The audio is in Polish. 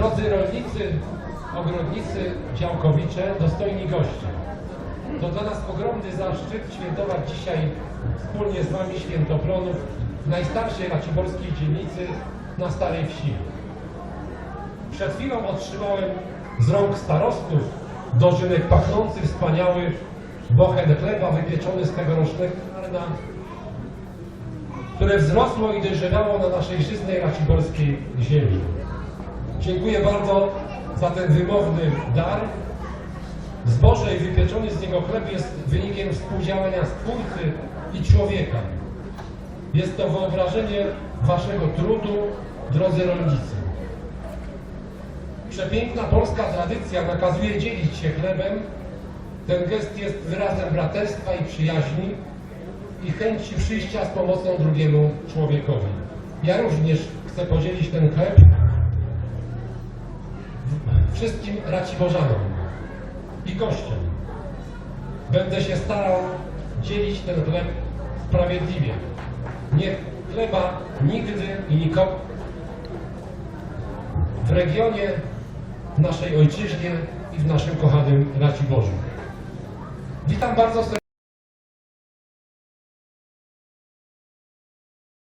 Drodzy rolnicy, ogrodnicy, działkowicze, dostojni goście. To dla nas ogromny zaszczyt świętować dzisiaj wspólnie z Wami świętoplonów w najstarszej raciborskiej dzielnicy na Starej Wsi. Przed chwilą otrzymałem z rąk starostów dożynek pachnący wspaniały bochen chleba wypieczony z tegorocznego ziarna, które wzrosło i dojrzewało na naszej żyznej raciborskiej ziemi. Dziękuję bardzo za ten wymowny dar. Zboże i wypieczony z niego chleb jest wynikiem współdziałania Stwórcy i człowieka. Jest to wyobrażenie Waszego trudu, drodzy rolnicy. Przepiękna polska tradycja nakazuje dzielić się chlebem. Ten gest jest wyrazem braterstwa i przyjaźni i chęci przyjścia z pomocą drugiemu człowiekowi. Ja również chcę podzielić ten chleb wszystkim Raciborzanom i gościom. Będę się starał dzielić ten chleb sprawiedliwie. Niech chleba nigdy i nikogo w regionie, w naszej ojczyźnie i w naszym kochanym Raciborzu. Witam bardzo serdecznie.